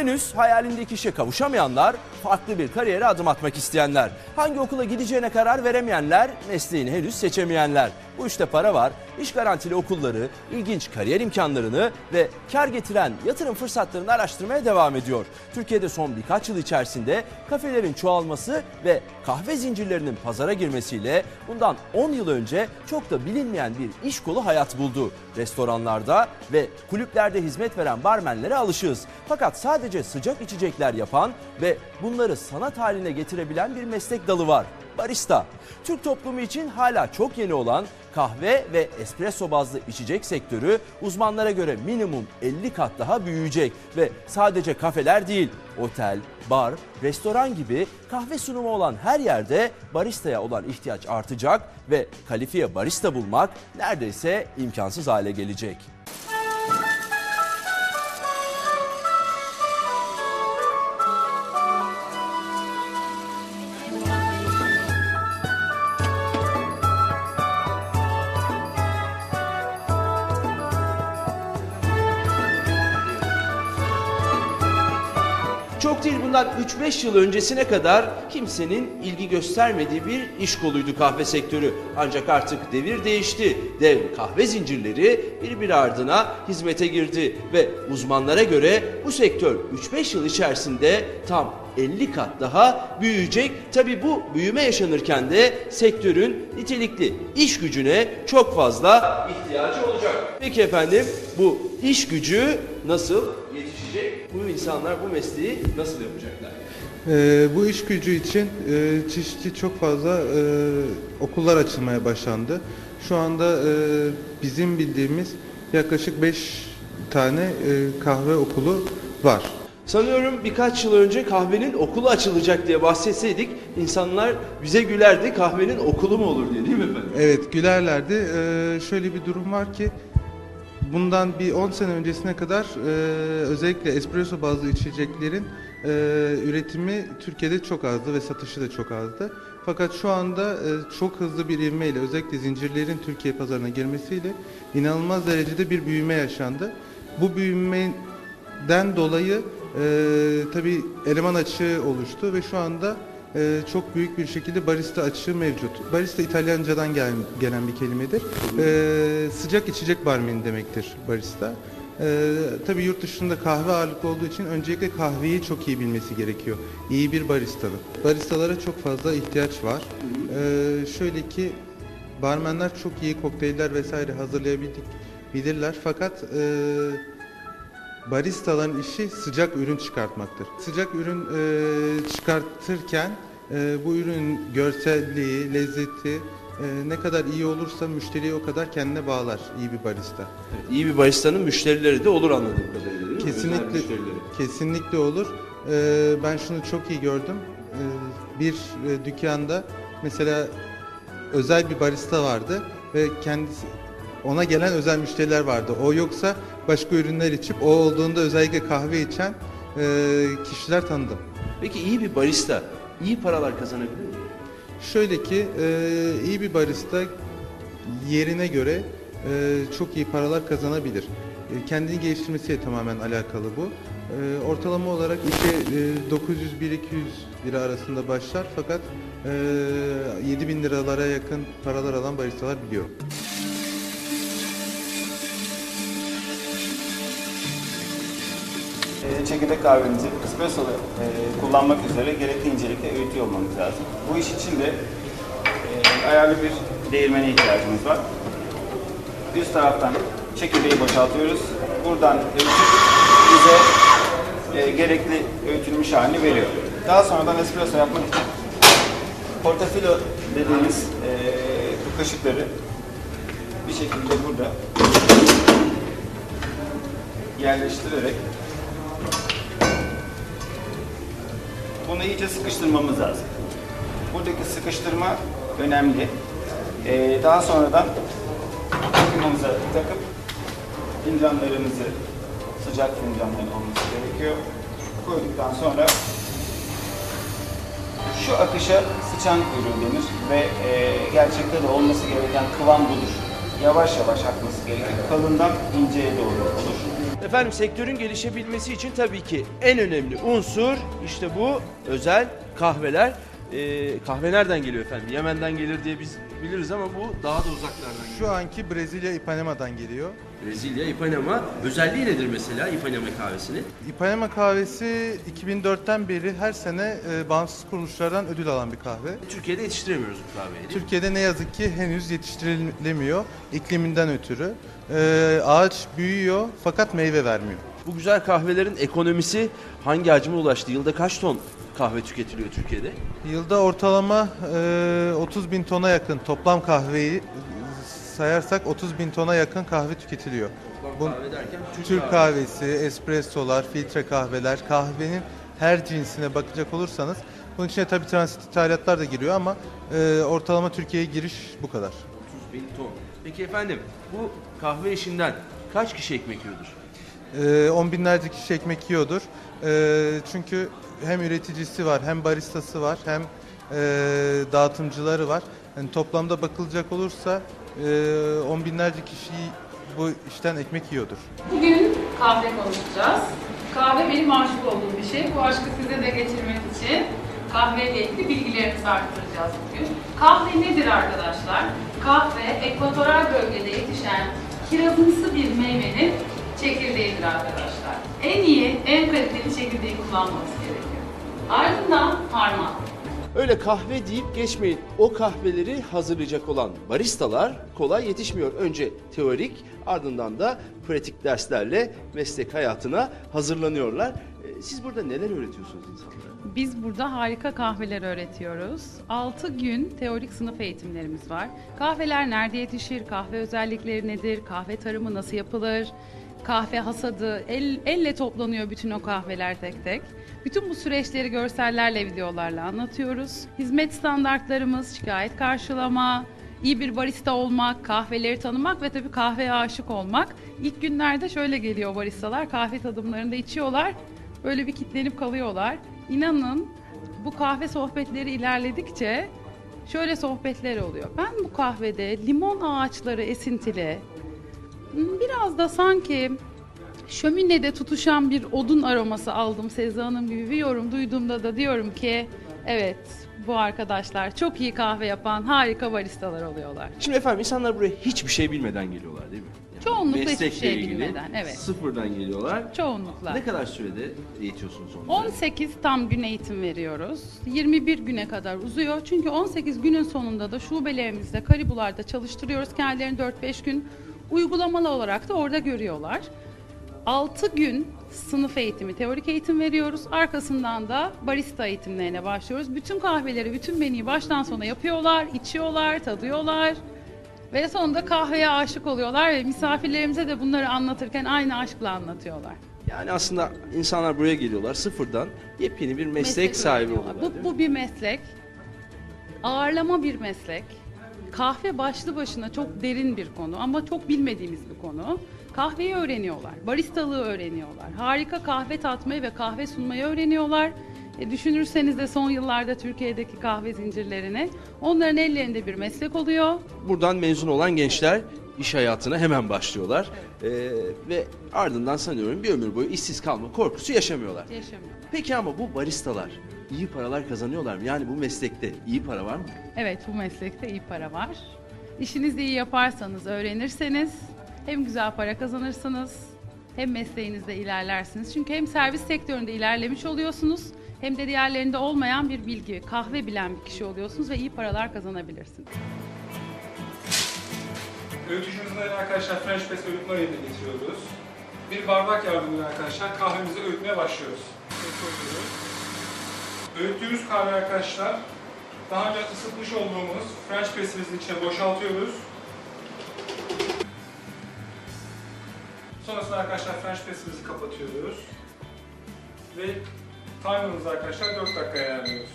Henüz hayalindeki işe kavuşamayanlar, farklı bir kariyere adım atmak isteyenler, hangi okula gideceğine karar veremeyenler, mesleğini henüz seçemeyenler. Bu işte para var, iş garantili okulları, ilginç kariyer imkanlarını ve kar getiren yatırım fırsatlarını araştırmaya devam ediyor. Türkiye'de son birkaç yıl içerisinde kafelerin çoğalması ve kahve zincirlerinin pazara girmesiyle bundan 10 yıl önce çok da bilinmeyen bir iş kolu hayat buldu. Restoranlarda ve kulüplerde hizmet veren barmenlere alışığız. Fakat sadece sıcak içecekler yapan ve bunları sanat haline getirebilen bir meslek dalı var. Barista. Türk toplumu için hala çok yeni olan kahve ve espresso bazlı içecek sektörü uzmanlara göre minimum 50 kat daha büyüyecek ve sadece kafeler değil, otel, bar, restoran gibi kahve sunumu olan her yerde baristaya olan ihtiyaç artacak ve kalifiye barista bulmak neredeyse imkansız hale gelecek. Çok değil bundan 3-5 yıl öncesine kadar kimsenin ilgi göstermediği bir iş koluydu kahve sektörü. Ancak artık devir değişti. Dev kahve zincirleri bir bir ardına hizmete girdi ve uzmanlara göre bu sektör 3-5 yıl içerisinde tam 50 kat daha büyüyecek. Tabi bu büyüme yaşanırken de sektörün nitelikli iş gücüne çok fazla ihtiyacı olacak. Peki efendim bu iş gücü nasıl yetişecek? İnsanlar bu mesleği nasıl yapacaklar? Ee, bu iş gücü için e, çeşitli çok fazla e, okullar açılmaya başlandı. Şu anda e, bizim bildiğimiz yaklaşık 5 tane e, kahve okulu var. Sanıyorum birkaç yıl önce kahvenin okulu açılacak diye bahsetseydik insanlar bize gülerdi kahvenin okulu mu olur diye değil mi efendim? Evet gülerlerdi. Ee, şöyle bir durum var ki bundan bir 10 sene öncesine kadar e, özellikle espresso bazlı içeceklerin e, üretimi Türkiye'de çok azdı ve satışı da çok azdı. Fakat şu anda e, çok hızlı bir ivmeyle özellikle zincirlerin Türkiye pazarına girmesiyle inanılmaz derecede bir büyüme yaşandı. Bu büyümeden dolayı e, tabii eleman açığı oluştu ve şu anda e, çok büyük bir şekilde barista açığı mevcut. Barista İtalyancadan gel- gelen bir kelimedir. E, sıcak içecek barmeni demektir barista. E, tabii yurt dışında kahve ağırlıklı olduğu için öncelikle kahveyi çok iyi bilmesi gerekiyor. İyi bir baristanın. Baristalara çok fazla ihtiyaç var. E, şöyle ki barmenler çok iyi kokteyller vesaire hazırlayabildik bilirler fakat e, Baristaların işi sıcak ürün çıkartmaktır. Sıcak ürün e, çıkartırken e, bu ürün görselliği, lezzeti e, ne kadar iyi olursa müşteriyi o kadar kendine bağlar iyi bir barista. İyi bir baristanın müşterileri de olur anladığım kadarıyla değil mi? Kesinlikle kesinlikle olur. E, ben şunu çok iyi gördüm. E, bir e, dükkanda mesela özel bir barista vardı ve kendisi ona gelen özel müşteriler vardı. O yoksa başka ürünler içip o olduğunda özellikle kahve içen e, kişiler tanıdım. Peki iyi bir barista iyi paralar kazanabilir mi? Şöyle ki e, iyi bir barista yerine göre e, çok iyi paralar kazanabilir. E, kendini geliştirmesiyle tamamen alakalı bu. E, ortalama olarak işe e, 900-1200 lira arasında başlar fakat e, 7000 liralara yakın paralar alan baristalar biliyorum. E, çekirdek kahvenizi espresso e, kullanmak üzere gerekli incelikte öğütüyor olmamız lazım. Bu iş için de e, ayarlı bir değirmene ihtiyacımız var. Üst taraftan çekirdeği boşaltıyoruz. Buradan öğütüp bize e, gerekli öğütülmüş halini veriyor. Daha sonradan espresso yapmak için portafilo dediğimiz e, bu kaşıkları bir şekilde burada yerleştirerek bunu iyice sıkıştırmamız lazım. Buradaki sıkıştırma önemli. Ee, daha sonradan makinamıza takıp fincanlarımızı sıcak fincanların olması gerekiyor. Koyduktan sonra şu akışa sıçan kuyruğu denir ve e, gerçekte de olması gereken kıvam budur. Yavaş yavaş akması gerekir. Kalından inceye doğru olur. Efendim sektörün gelişebilmesi için tabii ki en önemli unsur işte bu özel kahveler. Ee, kahve nereden geliyor efendim? Yemen'den gelir diye biz biliriz ama bu daha da uzaklardan geliyor. Şu anki Brezilya Ipanema'dan geliyor. Brezilya, Ipanema. Özelliği nedir mesela Ipanema kahvesinin? Ipanema kahvesi 2004'ten beri her sene e, bağımsız kuruluşlardan ödül alan bir kahve. Türkiye'de yetiştiremiyoruz bu kahveyi. değil mi? Türkiye'de ne yazık ki henüz yetiştirilemiyor ikliminden ötürü. E, ağaç büyüyor fakat meyve vermiyor. Bu güzel kahvelerin ekonomisi hangi hacme ulaştı? Yılda kaç ton kahve tüketiliyor Türkiye'de? Yılda ortalama e, 30 bin tona yakın toplam kahveyi sayarsak 30 bin tona yakın kahve tüketiliyor. Bu- kahve derken Türk kahvesi, espressolar, filtre kahveler, kahvenin her cinsine bakacak olursanız bunun içine tabii transit ithalatlar da giriyor ama e, ortalama Türkiye'ye giriş bu kadar. 30 bin ton. Peki efendim bu kahve işinden kaç kişi ekmek yiyordur? E, on binlerce kişi ekmek yiyordur. E, çünkü hem üreticisi var, hem baristası var, hem e, dağıtımcıları var. Yani toplamda bakılacak olursa e, on binlerce kişi bu işten ekmek yiyordur. Bugün kahve konuşacağız. Kahve benim aşık olduğum bir şey. Bu aşkı size de geçirmek için kahveyle ilgili bilgilerimizi arttıracağız bugün. Kahve nedir arkadaşlar? Kahve ekvatoral bölgede yetişen kirazımsı bir meyvenin çekirdeğidir arkadaşlar. En iyi, en kaliteli çekirdeği kullanmamız gerekiyor. Ardından harman. Öyle kahve deyip geçmeyin. O kahveleri hazırlayacak olan baristalar kolay yetişmiyor. Önce teorik ardından da pratik derslerle meslek hayatına hazırlanıyorlar. Ee, Siz burada neler öğretiyorsunuz insanlara? Biz burada harika kahveler öğretiyoruz. 6 gün teorik sınıf eğitimlerimiz var. Kahveler nerede yetişir, kahve özellikleri nedir, kahve tarımı nasıl yapılır, kahve hasadı, el, elle toplanıyor bütün o kahveler tek tek. Bütün bu süreçleri görsellerle, videolarla anlatıyoruz. Hizmet standartlarımız, şikayet karşılama, iyi bir barista olmak, kahveleri tanımak ve tabii kahveye aşık olmak. İlk günlerde şöyle geliyor baristalar, kahve tadımlarında içiyorlar. Böyle bir kitlenip kalıyorlar. İnanın bu kahve sohbetleri ilerledikçe şöyle sohbetler oluyor. Ben bu kahvede limon ağaçları esintili, biraz da sanki şöminede tutuşan bir odun aroması aldım Hanım gibi bir yorum duyduğumda da diyorum ki evet bu arkadaşlar çok iyi kahve yapan harika baristalar oluyorlar. Şimdi efendim insanlar buraya hiçbir şey bilmeden geliyorlar değil mi? Yani Çoğunlukla hiçbir meslekle şey ilgili bilmeden, evet. Sıfırdan geliyorlar. Çoğunlukla. Ne kadar sürede eğitiyorsunuz onları? 18 tam gün eğitim veriyoruz. 21 güne kadar uzuyor. Çünkü 18 günün sonunda da şubelerimizde, karibularda çalıştırıyoruz. Kendilerini 4-5 gün uygulamalı olarak da orada görüyorlar. 6 gün sınıf eğitimi, teorik eğitim veriyoruz. Arkasından da barista eğitimlerine başlıyoruz. Bütün kahveleri, bütün menüyü baştan sona yapıyorlar, içiyorlar, tadıyorlar. Ve sonunda kahveye aşık oluyorlar ve misafirlerimize de bunları anlatırken aynı aşkla anlatıyorlar. Yani aslında insanlar buraya geliyorlar sıfırdan yepyeni bir meslek, sahibi öğreniyorlar. oluyorlar. Bu, bu bir meslek. Ağırlama bir meslek. Kahve başlı başına çok derin bir konu ama çok bilmediğimiz bir konu. Kahveyi öğreniyorlar, baristalığı öğreniyorlar. Harika kahve tatmayı ve kahve sunmayı öğreniyorlar. E, düşünürseniz de son yıllarda Türkiye'deki kahve zincirlerini onların ellerinde bir meslek oluyor. Buradan mezun olan gençler iş hayatına hemen başlıyorlar. Ee, ve ardından sanıyorum bir ömür boyu işsiz kalma korkusu yaşamıyorlar. Yaşamıyorlar. Peki ama bu baristalar iyi paralar kazanıyorlar mı? Yani bu meslekte iyi para var mı? Evet bu meslekte iyi para var. İşinizi iyi yaparsanız, öğrenirseniz hem güzel para kazanırsınız hem mesleğinizde ilerlersiniz. Çünkü hem servis sektöründe ilerlemiş oluyorsunuz hem de diğerlerinde olmayan bir bilgi, kahve bilen bir kişi oluyorsunuz ve iyi paralar kazanabilirsiniz. Öğütücümüzden arkadaşlar French press öğütme yerine getiriyoruz. Bir bardak yardımıyla arkadaşlar kahvemizi öğütmeye başlıyoruz. Öğüttüğümüz kahve arkadaşlar daha önce ısıtmış olduğumuz French pressimizin içine boşaltıyoruz. Sonrasında arkadaşlar French pressimizi kapatıyoruz. Ve timer'ımızı arkadaşlar 4 dakikaya ayarlıyoruz.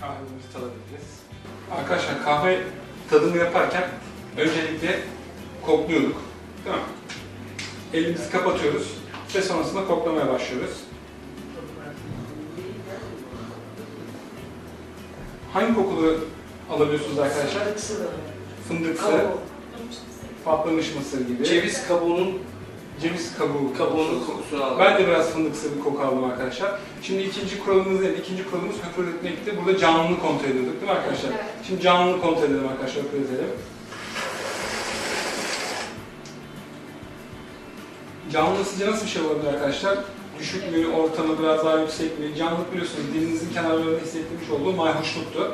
Kahvemizi tadabiliriz. Arkadaşlar kahve tadımı yaparken öncelikle kokluyorduk. Değil mi? Elimizi kapatıyoruz ve sonrasında koklamaya başlıyoruz. Hangi kokulu alabiliyorsunuz arkadaşlar. Fındıksı, patlamış mısır gibi. Ceviz kabuğunun ceviz kabuğu. kabuğunun kokusunu aldım. Ben de biraz fındıksı bir koku aldım arkadaşlar. Şimdi ikinci kuralımız neydi? İkinci kuralımız höpürdetmekti. Burada canlılığı kontrol ediyorduk değil mi arkadaşlar? Şimdi canlılığı kontrol edelim arkadaşlar, höpürdetelim. Canlılığı sizce nasıl bir şey olabilir arkadaşlar? Düşük mü, orta mı, biraz daha yüksek mi? Canlılık biliyorsunuz dilinizin kenarlarında hissettirmiş olduğu mayhoşluktu.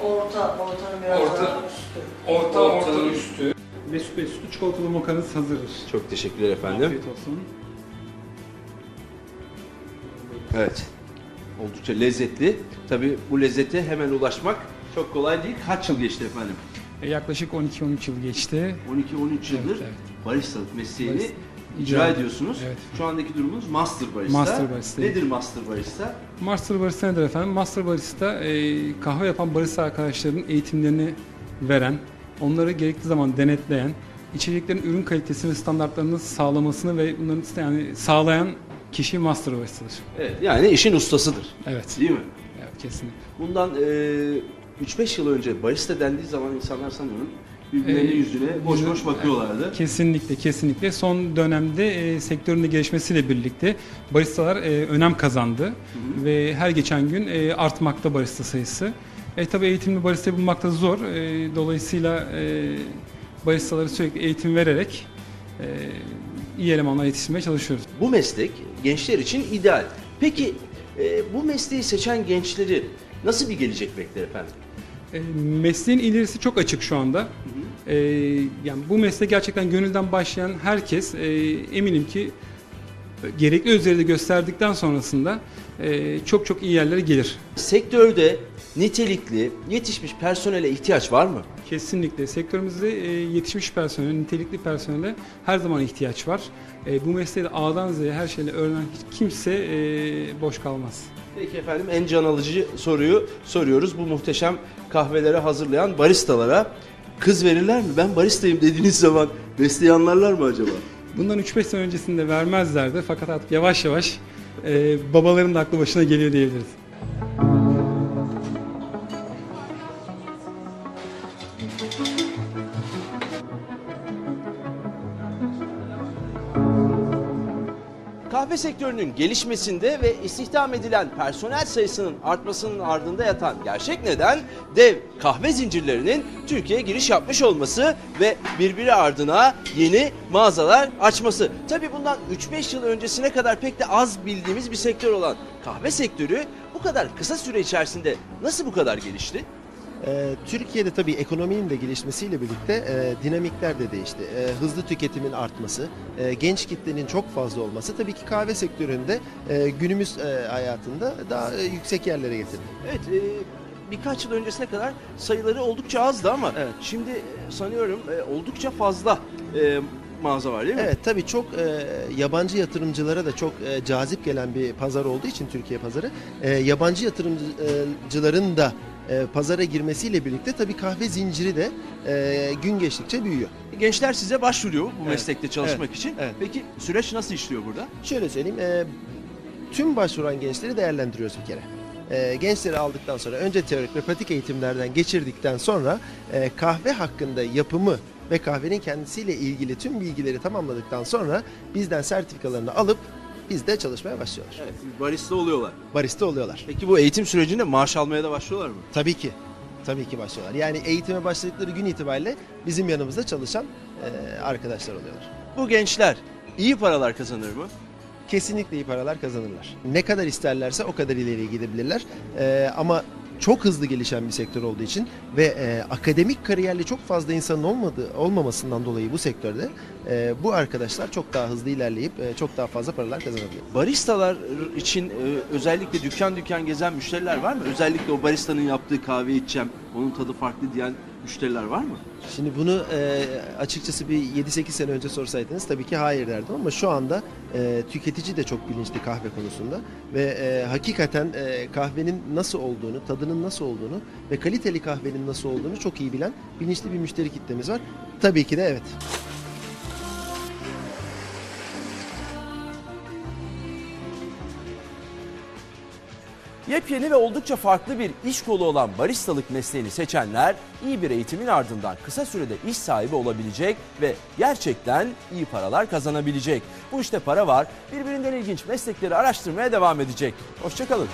Orta, ortanın biraz Orta. daha üstü. Orta, orta Ortanın- üstü. Mesut Bey sütlü çikolatalı mokanız hazırdır. Çok teşekkürler efendim. Afiyet olsun. Evet. Oldukça lezzetli. Tabii bu lezzete hemen ulaşmak çok kolay değil. Kaç yıl geçti efendim? E, yaklaşık 12-13 yıl geçti. 12-13 yıldır Evet, baristalık mesleğini Barista- icra ediyorsunuz. Evet. Şu andaki durumunuz master barista. Master barista. Nedir master barista? Master Barista nedir efendim? Master Barista e, kahve yapan barista arkadaşların eğitimlerini veren, onları gerekli zaman denetleyen, içeceklerin ürün kalitesini ve standartlarını sağlamasını ve bunların yani sağlayan kişi Master Barista'dır. Evet, yani işin ustasıdır. Evet. Değil mi? Evet kesinlikle. Bundan e, 3-5 yıl önce barista dendiği zaman insanlar sanıyorum birbirlerinin Ee, yüzüne boş boş bakıyorlardı. Kesinlikle, kesinlikle. Son dönemde e, sektörün de gelişmesiyle birlikte baristalar e, önem kazandı ve her geçen gün e, artmakta barista sayısı. E tabi eğitimli barista bulmak da zor. E, dolayısıyla e, baristalara sürekli eğitim vererek e, iyi elemanlar yetiştirmeye çalışıyoruz. Bu meslek gençler için ideal. Peki e, bu mesleği seçen gençleri nasıl bir gelecek bekler efendim? E, mesleğin ilerisi çok açık şu anda. E, yani bu meslek gerçekten gönülden başlayan herkes e, eminim ki gerekli özveri de gösterdikten sonrasında e, çok çok iyi yerlere gelir. Sektörde nitelikli, yetişmiş personele ihtiyaç var mı? Kesinlikle sektörümüzde e, yetişmiş personel, nitelikli personele her zaman ihtiyaç var. E, bu mesleği de A'dan Z'ye her şeyle öğrenen hiç kimse e, boş kalmaz. Peki efendim en can alıcı soruyu soruyoruz. Bu muhteşem kahveleri hazırlayan baristalara kız verirler mi? Ben baristayım dediğiniz zaman mesleği anlarlar mı acaba? Bundan 3-5 sene öncesinde vermezlerdi fakat artık yavaş yavaş e, babaların da aklı başına geliyor diyebiliriz. Kahve sektörünün gelişmesinde ve istihdam edilen personel sayısının artmasının ardında yatan gerçek neden dev kahve zincirlerinin Türkiye'ye giriş yapmış olması ve birbiri ardına yeni mağazalar açması. Tabi bundan 3-5 yıl öncesine kadar pek de az bildiğimiz bir sektör olan kahve sektörü bu kadar kısa süre içerisinde nasıl bu kadar gelişti? Ee, Türkiye'de tabii ekonominin de gelişmesiyle birlikte e, dinamikler de değişti. E, hızlı tüketimin artması, e, genç kitlenin çok fazla olması tabii ki kahve sektöründe e, günümüz e, hayatında daha e, yüksek yerlere getirdi. Evet e, birkaç yıl öncesine kadar sayıları oldukça azdı ama Evet. şimdi e, sanıyorum e, oldukça fazla e, mağaza var değil mi? Evet tabii çok e, yabancı yatırımcılara da çok e, cazip gelen bir pazar olduğu için Türkiye pazarı e, yabancı yatırımcıların da e, pazara girmesiyle birlikte tabii kahve zinciri de e, gün geçtikçe büyüyor. Gençler size başvuruyor bu meslekte çalışmak Evet. için. Evet. Peki süreç nasıl işliyor burada? Şöyle söyleyeyim, e, tüm başvuran gençleri değerlendiriyoruz bir kere. E, gençleri aldıktan sonra önce teorik ve pratik eğitimlerden geçirdikten sonra e, kahve hakkında yapımı ve kahvenin kendisiyle ilgili tüm bilgileri tamamladıktan sonra bizden sertifikalarını alıp bizde çalışmaya başlıyorlar. Evet. Barista oluyorlar. Barista oluyorlar. Peki bu eğitim sürecinde maaş almaya da başlıyorlar mı? Tabii ki. Tabii ki başlıyorlar. Yani eğitime başladıkları gün itibariyle bizim yanımızda çalışan e, arkadaşlar oluyorlar. Bu gençler iyi paralar kazanır mı? kesinlikle iyi paralar kazanırlar. Ne kadar isterlerse o kadar ileriye gidebilirler. Ee, ama çok hızlı gelişen bir sektör olduğu için ve e, akademik kariyerli çok fazla insanın olmadığı olmamasından dolayı bu sektörde e, bu arkadaşlar çok daha hızlı ilerleyip e, çok daha fazla paralar kazanabiliyor. Baristalar için e, özellikle dükkan dükkan gezen müşteriler var mı? Özellikle o baristanın yaptığı kahve içeceğim, onun tadı farklı diyen müşteriler var mı? Şimdi bunu e, açıkçası bir 7-8 sene önce sorsaydınız tabii ki hayır derdim ama şu anda e, tüketici de çok bilinçli kahve konusunda ve e, hakikaten e, kahvenin nasıl olduğunu, tadının nasıl olduğunu ve kaliteli kahvenin nasıl olduğunu çok iyi bilen bilinçli bir müşteri kitlemiz var. Tabii ki de evet. Yepyeni ve oldukça farklı bir iş kolu olan baristalık mesleğini seçenler iyi bir eğitimin ardından kısa sürede iş sahibi olabilecek ve gerçekten iyi paralar kazanabilecek. Bu işte para var. Birbirinden ilginç meslekleri araştırmaya devam edecek. Hoşçakalın.